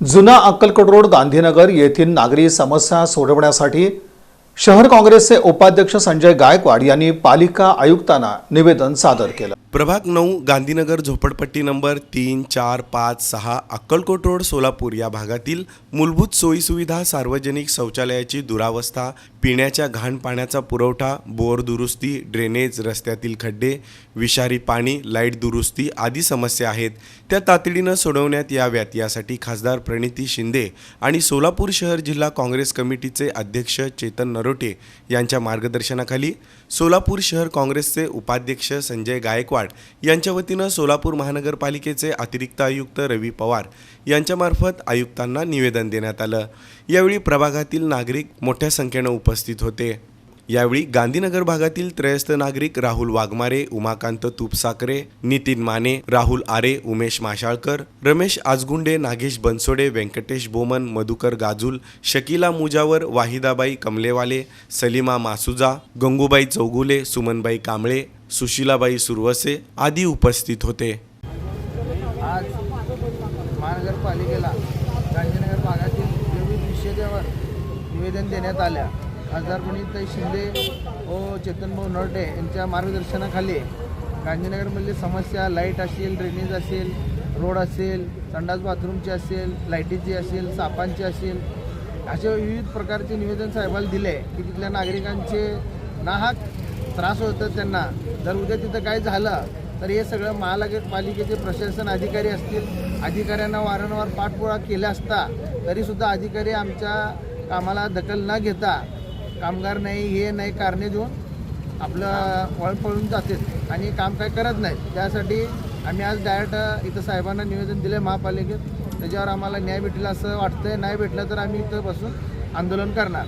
जुना अक्कलकोट रोड गांधीनगर येथील नागरी समस्या सोडवण्यासाठी शहर काँग्रेसचे उपाध्यक्ष संजय गायकवाड यांनी पालिका आयुक्तांना निवेदन सादर केलं. प्रभाग नऊ गांधीनगर झोपडपट्टी नंबर तीन चार पाच सहा अक्कलकोट रोड सोलापूर या भागातील मूलभूत सोयीसुविधा सार्वजनिक शौचालयाची दुरावस्था पिण्याच्या घाण पाण्याचा पुरवठा बोर दुरुस्ती ड्रेनेज रस्त्यातील खड्डे विषारी पाणी लाइट दुरुस्ती आदी समस्या आहेत. त्या तातडीनं सोडवण्यात याव्यात. यासाठी खासदार प्रणिती शिंदे आणि सोलापूर शहर जिल्हा काँग्रेस कमिटीचे अध्यक्ष चेतन नरोटे यांच्या मार्गदर्शनाखाली सोलापूर शहर काँग्रेसचे उपाध्यक्ष संजय गायकवाड यांच्या वतीनं सोलापूर महानगरपालिकेचे अतिरिक्त आयुक्त रवी पवार यांच्यामार्फत आयुक्तांना निवेदन देण्यात आलं. यावेळी प्रभागातील नागरिक मोठ्या संख्येनं उपस्थित होते. यावेळी गांधीनगर भागातील त्रयस्थ नागरिक राहुल वाघमारे उमाकांत तुपसाकरे नितीन माने राहुल आरे उमेश माशाळकर रमेश आजगुंडे नागेश बनसोडे व्यंकटेश बोमन मधुकर गाजूल शकीला मुजावर वाहिदाबाई कमलेवाले सलीमा मासुजा गंगूबाई चौगुले सुमनबाई कांबळे सुशीलाबाई सुरवसे आदी उपस्थित होते. आज महानगरपालिकेला गांधीनगर भागातील विविध विषयावर निवेदन देण्यात आल्या. खासदार प्रणित शिंदे व चेतनभाऊ नरटे यांच्या मार्गदर्शनाखाली गांधीनगरमधली समस्या लाइट असेल ड्रेनेज असेल रोड असेल संडास बाथरूमची असेल लाईटीची असेल सापांची असेल असे विविध प्रकारचे निवेदन साहेबाला दिले की तिथल्या नागरिकांचे नाहक त्रास होतो त्यांना. जर उद्या तिथं काय झालं तर हे सगळं महानगरपालिकेचे प्रशासन अधिकारी असतील अधिकाऱ्यांना वारंवार पाठपुरा केला असता तरीसुद्धा अधिकारी आमच्या कामाला दखल न घेता कामगार नाही हे नाही कारणे देऊन आपलं वळ पळून जातात आणि काम काय करत नाहीत. त्यासाठी आम्ही आज डायरेक्ट इथं साहेबांना निवेदन दिलं महापालिकेत. त्याच्यावर आम्हाला न्याय भेटला असं वाटतंय. नाही भेटलं तर आम्ही इथं बसून आंदोलन करणार.